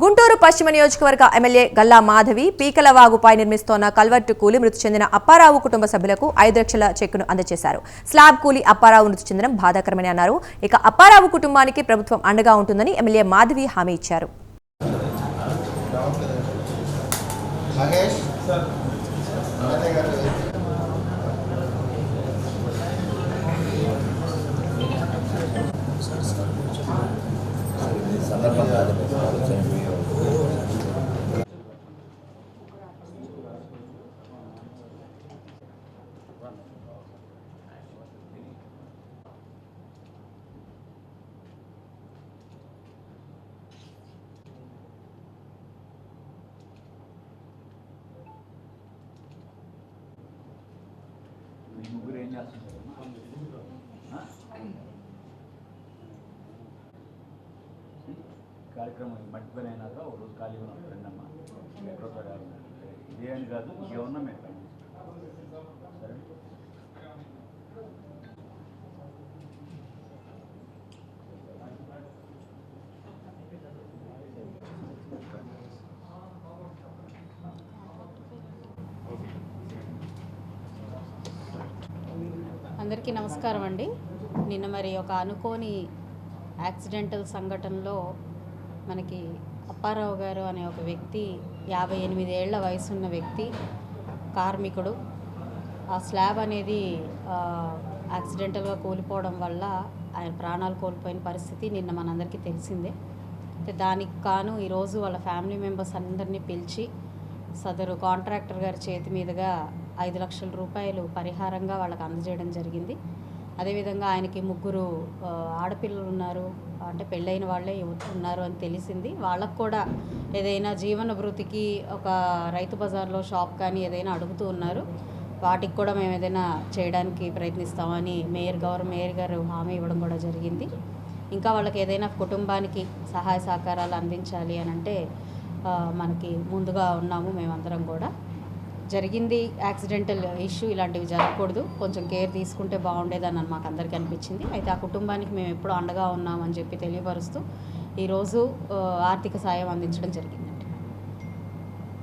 గుంటూరు పశ్చిమ నియోజకవర్గ ఎమ్మెల్యే గల్లా మాధవి పీకలవాగుపై నిర్మిస్తోన్న కల్వర్టు కూలి మృతి చెందిన అప్పారావు కుటుంబ సభ్యులకు ఐదు లక్షల చెక్కును అందజేశారు. స్లాబ్ కూలి అప్పారావు మృతి చెందడం బాధాకరమని అన్నారు. ఇక అప్పారావు కుటుంబానికి ప్రభుత్వం అండగా ఉంటుందని ఎమ్మెల్యే మాధవి హామీ ఇచ్చారు. మహేష్? మీ చేస్తున్నారు కార్యక్రమం ఈ మట్టి పని అయినాక ఒక రోజు ఖాళీ ఉన్నాం. రండమ్మా. ఎక్కడో ఇదే అని కాదు ఇంకేమన్నా మేము అందరికీ నమస్కారం అండి. నిన్న మరి ఒక అనుకోని యాక్సిడెంటల్ సంఘటనలో మనకి అప్పారావు గారు అనే ఒక వ్యక్తి యాభై ఎనిమిది ఏళ్ళ వయసున్న వ్యక్తి కార్మికుడు ఆ స్లాబ్ అనేది యాక్సిడెంటల్గా కూలిపోవడం వల్ల ఆయన ప్రాణాలు కోల్పోయిన పరిస్థితి నిన్న మనందరికీ తెలిసిందే. అయితే దానికి కాను ఈరోజు వాళ్ళ ఫ్యామిలీ మెంబర్స్ అందరినీ పిలిచి సదరు కాంట్రాక్టర్ గారి చేతి మీదుగా ఐదు లక్షల రూపాయలు పరిహారంగా వాళ్ళకి అందజేయడం జరిగింది. అదేవిధంగా ఆయనకి ముగ్గురు ఆడపిల్లలు ఉన్నారు. అంటే పెళ్ళైన వాళ్ళే ఉన్నారు అని తెలిసింది. వాళ్ళకు కూడా ఏదైనా జీవన వృత్తికి ఒక రైతు బజార్లో షాప్ కానీ ఏదైనా అడుగుతూ ఉన్నారు. వాటికి కూడా మేము ఏదైనా చేయడానికి ప్రయత్నిస్తామని మేయర్ గౌరవ మేయర్ గారు హామీ ఇవ్వడం కూడా జరిగింది. ఇంకా వాళ్ళకి ఏదైనా కుటుంబానికి సహాయ సహకారాలు అందించాలి అని అంటే మనకి ముందుగా ఉన్నాము మేమందరం కూడా. జరిగింది యాక్సిడెంటల్ ఇష్యూ ఇలాంటివి జరగకూడదు. కొంచెం కేర్ తీసుకుంటే బాగుండేదని మాకు అందరికీ అనిపించింది. అయితే ఆ కుటుంబానికి మేము ఎప్పుడూ అండగా ఉన్నామని చెప్పి తెలియపరుస్తూ ఈరోజు ఆర్థిక సాయం అందించడం జరిగింది.